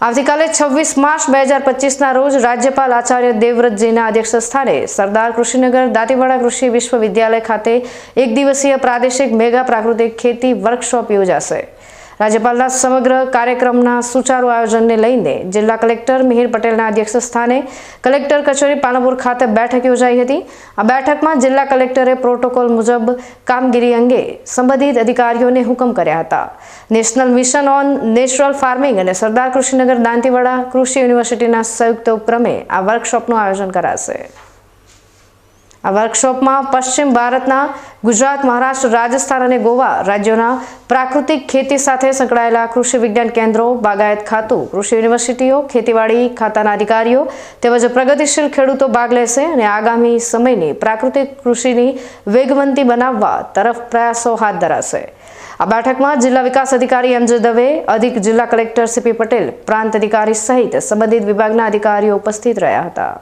આવતીકાલે છવ્વીસ માર્ચ બે હજાર પચીસના રોજ રાજ્યપાલ આચાર્ય દેવવ્રતજીના અધ્યક્ષ સ્થાને સરદાર કૃષિનગર દાંતીવાડા કૃષિ વિશ્વવિદ્યાલય ખાતે એક દિવસીય પ્રાદેશિક મેગા પ્રાકૃતિક ખેતી વર્કશોપ યોજાશે. રાજ્યપાલના સમગ્ર કાર્યક્રમના સુચારુ આયોજનને લઈને જિલ્લા કલેક્ટર મિહિર પટેલના અધ્યક્ષ સ્થાને કલેક્ટર કચેરી પાલનપુર ખાતે બેઠક યોજાઈ હતી. આ બેઠકમાં જિલ્લા કલેક્ટરે પ્રોટોકોલ મુજબ કામગીરી અંગે સંબંધિત અધિકારીઓને હુકમ કર્યા હતા. National mission on natural farming અને સરદાર કૃષિનગર દાંતીવાડા કૃષિ યુનિવર્સિટીના સંયુક્ત ઉપક્રમે આ વર્કશોપનું આયોજન કરાશે. આ વર્કશોપમાં પશ્ચિમ ભારતના ગુજરાત, મહારાષ્ટ્ર, રાજસ્થાન અને ગોવા રાજ્યોના પ્રાકૃતિક ખેતી સાથે સંકળાયેલા કૃષિ વિજ્ઞાન કેન્દ્રો બાગાયત ખાતું, કૃષિ યુનિવર્સિટીઓ, ખેતીવાડી ખાતાના અધિકારીઓ તેમજ પ્રગતિશીલ ખેડૂતો ભાગ લેશે અને આગામી સમયની પ્રાકૃતિક કૃષિની વેગવંતી બનાવવા તરફ પ્રયાસો હાથ ધરાશે. આ બેઠકમાં જિલ્લા વિકાસ અધિકારી એમજે દવે, અધિક જિલ્લા કલેક્ટર સીપી પટેલ, પ્રાંત અધિકારી સહિત સંબંધિત વિભાગના અધિકારીઓ ઉપસ્થિત રહ્યા હતા.